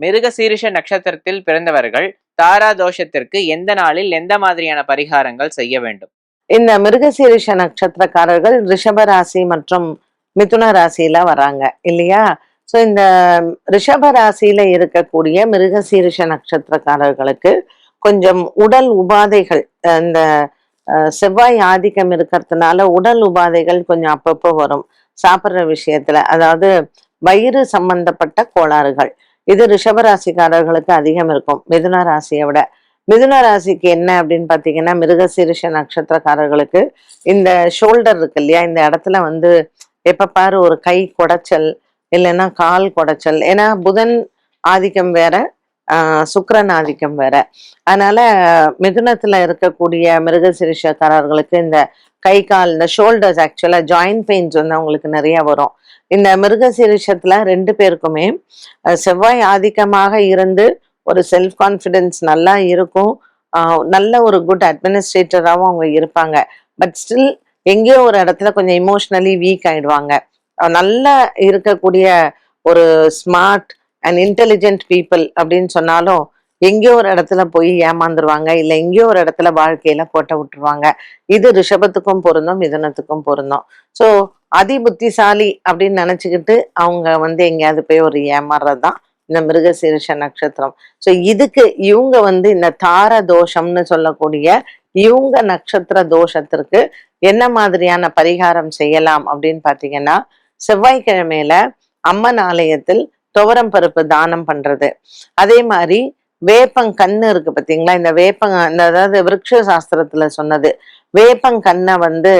மிருக சீரிஷ நட்சத்திரத்தில் பிறந்தவர்கள் தாரா தோஷத்திற்கு எந்த நாளில் எந்த மாதிரியான பரிகாரங்கள் செய்ய வேண்டும்? இந்த மிருகசீரிஷ நட்சத்திரக்காரர்கள் ரிஷப ராசி மற்றும் மிதுன ராசியில வராங்க இல்லையா? ஸோ இந்த ரிஷப ராசியில இருக்கக்கூடிய மிருகசீரிஷ நட்சத்திரக்காரர்களுக்கு கொஞ்சம் உடல் உபாதைகள் இந்த செவ்வாய் ஆதிக்கம் இருக்கிறதுனால உடல் உபாதைகள் கொஞ்சம் அப்பப்போ வரும். சாப்பிட்ற விஷயத்துல அதாவது வயிறு சம்பந்தப்பட்ட கோளாறுகள் இது ரிஷபராசிக்காரர்களுக்கு அதிகம் இருக்கும் மிதுன ராசியை விட. மிதுன ராசிக்கு என்ன அப்படின்னு பார்த்தீங்கன்னா மிருகசீரிஷ நட்சத்திரக்காரர்களுக்கு இந்த ஷோல்டர் இருக்கு இல்லையா இந்த இடத்துல வந்து எப்போ பாரு ஒரு கை குடைச்சல் இல்லைன்னா கால் குடைச்சல். ஏன்னா புதன் ஆதிக்கம் வேற சுக்கரன் ஆதிக்கம் வேற. அதனால மிதுனத்துல இருக்கக்கூடிய மிருகசிரிஷக்காரர்களுக்கு இந்த கை கால் இந்த ஷோல்டர்ஸ் ஆக்சுவலா ஜாயிண்ட் பெயின்ஸ் வந்து அவங்களுக்கு நிறைய வரும். இந்த மிருகசீரிஷத்துல ரெண்டு பேருக்குமே செவ்வாய் ஆதிக்கமாக இருந்து ஒரு செல்ஃப் கான்ஃபிடென்ஸ் நல்லா இருக்கும். நல்ல ஒரு குட் அட்மினிஸ்ட்ரேட்டராகவும் அவங்க இருப்பாங்க. பட் ஸ்டில் எங்கேயோ ஒரு இடத்துல கொஞ்சம் இமோஷ்னலி வீக் ஆயிடுவாங்க. நல்லா இருக்கக்கூடிய ஒரு ஸ்மார்ட் அண்ட் இன்டெலிஜென்ட் பீப்புள் அப்படின்னு சொன்னாலும் எங்கேயோ ஒரு இடத்துல போய் ஏமாந்துருவாங்க இல்லை எங்கேயோ ஒரு இடத்துல வாழ்க்கையில போட்ட விட்டுருவாங்க. இது ரிஷபத்துக்கும் பொருந்தும் மிதனத்துக்கும் பொருந்தும். ஸோ அதி புத்திசாலி அப்படின்னு நினச்சிக்கிட்டு அவங்க வந்து எங்கேயாவது போய் ஒரு ஏமாறுறது தான் இந்த மிருகசீரிஷ நட்சத்திரம். ஸோ இதுக்கு இவங்க வந்து இந்த தார தோஷம்னு சொல்லக்கூடிய இவங்க நட்சத்திர தோஷத்திற்கு என்ன மாதிரியான பரிகாரம் செய்யலாம் அப்படின்னு பார்த்தீங்கன்னா செவ்வாய்க்கிழமையில அம்மன் ஆலயத்தில் துவரம் பருப்பு தானம் பண்றது. அதே மாதிரி வேப்பங்கன்னு இருக்கு பார்த்தீங்களா இந்த வேப்பங்க இந்த அதாவது விருட்ச சாஸ்திரத்துல சொன்னது. வேப்பங்கண்ணை வந்து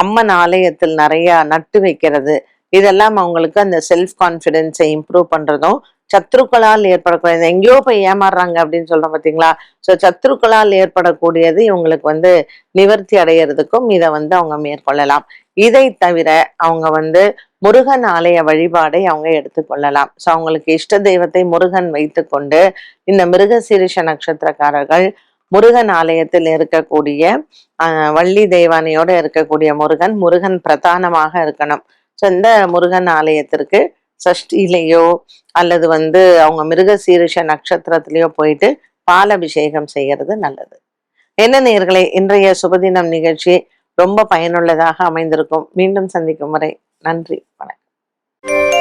அம்மன் ஆலயத்தில் நிறைய நட்டு வைக்கிறது. இதெல்லாம் அவங்களுக்கு அந்த செல்ஃப் கான்ஃபிடென்ஸை இம்ப்ரூவ் பண்றதும் சத்ருக்களால் ஏற்படக்கூடிய எங்கேயோ போய் ஏமாறுறாங்க அப்படின்னு சொல்றோம் பார்த்தீங்களா ஸோ சத்ருக்களால் ஏற்படக்கூடியது இவங்களுக்கு வந்து நிவர்த்தி அடையிறதுக்கும் இதை வந்து அவங்க மேற்கொள்ளலாம். இதை தவிர அவங்க வந்து முருகன் ஆலய வழிபாடை அவங்க எடுத்துக்கொள்ளலாம் ஸோ அவங்களுக்கு இஷ்ட தெய்வத்தை முருகன் வைத்துக்கொண்டு இந்த மிருகசீரிஷ நட்சத்திரக்காரர்கள் முருகன் ஆலயத்தில் இருக்கக்கூடிய வள்ளி தெய்வானையோட இருக்கக்கூடிய முருகன் முருகன் பிரதானமாக இருக்கணும். ஸோ இந்த முருகன் ஆலயத்திற்கு சஷ்டியிலேயோ அல்லது வந்து அவங்க மிருகசீரிஷ நட்சத்திரத்திலேயோ போயிட்டு பாலபிஷேகம் செய்யறது நல்லது. என்ன நேர்களை இன்றைய சுபதினம் நிகழ்ச்சி ரொம்ப பயனுள்ளதாக அமைந்திருக்கும். மீண்டும் சந்திக்கும் வரை நன்றி வணக்கம்.